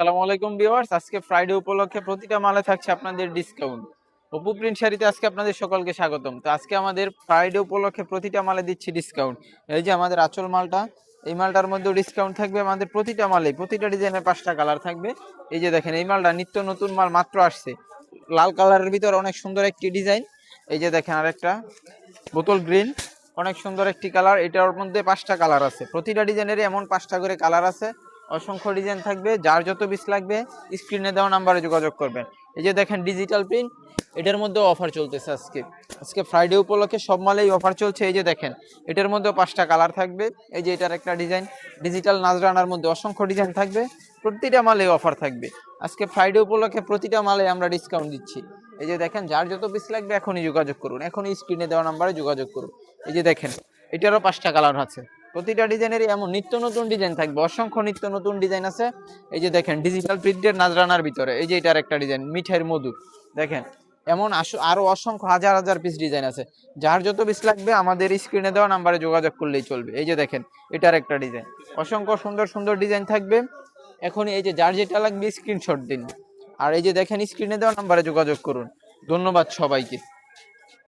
আসসালামু আলাইকুম ভিউয়ার্স। আজকে ফ্রাইডে উপলক্ষে প্রতিটা মালে থাকছে আপনাদের ডিসকাউন্ট অপু প্রিন্ট শাড়িতে আজকে আপনাদের সকলকে স্বাগতম। তো আজকে আমাদের ফ্রাইডে উপলক্ষে প্রতিটা মালে দিচ্ছি ডিসকাউন্ট এই যে আমাদের আচল মালটা, এই মালটার মধ্যেও ডিসকাউন্ট থাকবে। আমাদের প্রতিটা মালে, প্রতিটা ডিজাইনের পাঁচটা কালার থাকবে। এই যে দেখেন, এই মালটা নিত্য নতুন মাল মাত্র আসছে। লাল কালারের ভিতর অনেক সুন্দর একটি ডিজাইন। এই যে দেখেন আরেকটা, বোতল গ্রিন অনেক সুন্দর একটি কালার এটার মধ্যে পাঁচটা কালার আছে। প্রতিটা ডিজাইনেরই এমন পাঁচটা করে কালার আছে। অসংখ্য ডিজাইন থাকবে, যার যত পিস লাগবে স্ক্রিনে দেওয়া নাম্বারে যোগাযোগ করবেন। এই যে দেখেন ডিজিটাল প্রিন্ট এটার মধ্যেও অফার চলতেছে আজকে। আজকে ফ্রাইডে উপলক্ষে সব মালেই অফার চলছে। এই যে দেখেন, এটার মধ্যেও পাঁচটা কালার থাকবে। এই যে এটার একটা ডিজাইন ডিজিটাল নাজরানার মধ্যে অসংখ্য ডিজাইন থাকবে। প্রতিটা মালে অফার থাকবে। আজকে ফ্রাইডে উপলক্ষে প্রতিটা মালে আমরা ডিসকাউন্ট দিচ্ছি। এই যে দেখেন, যার যত পিস লাগবে এখনই যোগাযোগ করুন। এখনই স্ক্রিনে দেওয়া নাম্বারে যোগাযোগ করুন। এই যে দেখেন, এটারও পাঁচটা কালার আছে। প্রতিটা ডিজাইনেরই এমন নিত্য নতুন ডিজাইন থাকবে। অসংখ্য নিত্য নতুন ডিজাইন আছে। এই যে দেখেন ডিজিটাল প্রিন্টের নাজরানার ভিতরে, এই যে এটার একটা ডিজাইন, মিঠাইয়ের মধু। দেখেন, এমন আরও অসংখ্য হাজার হাজার পিস ডিজাইন আছে। যার যত পিস লাগবে, আমাদের স্ক্রিনে দেওয়া নাম্বারে যোগাযোগ করলেই চলবে। এই যে দেখেন, এটার একটা ডিজাইন। অসংখ্য সুন্দর সুন্দর ডিজাইন থাকবে। এখনই এই যে যার যেটা লাগবে স্ক্রিনশট দিন। আর এই যে দেখেন স্ক্রিনে দেওয়া নাম্বারে যোগাযোগ করুন। ধন্যবাদ সবাইকে।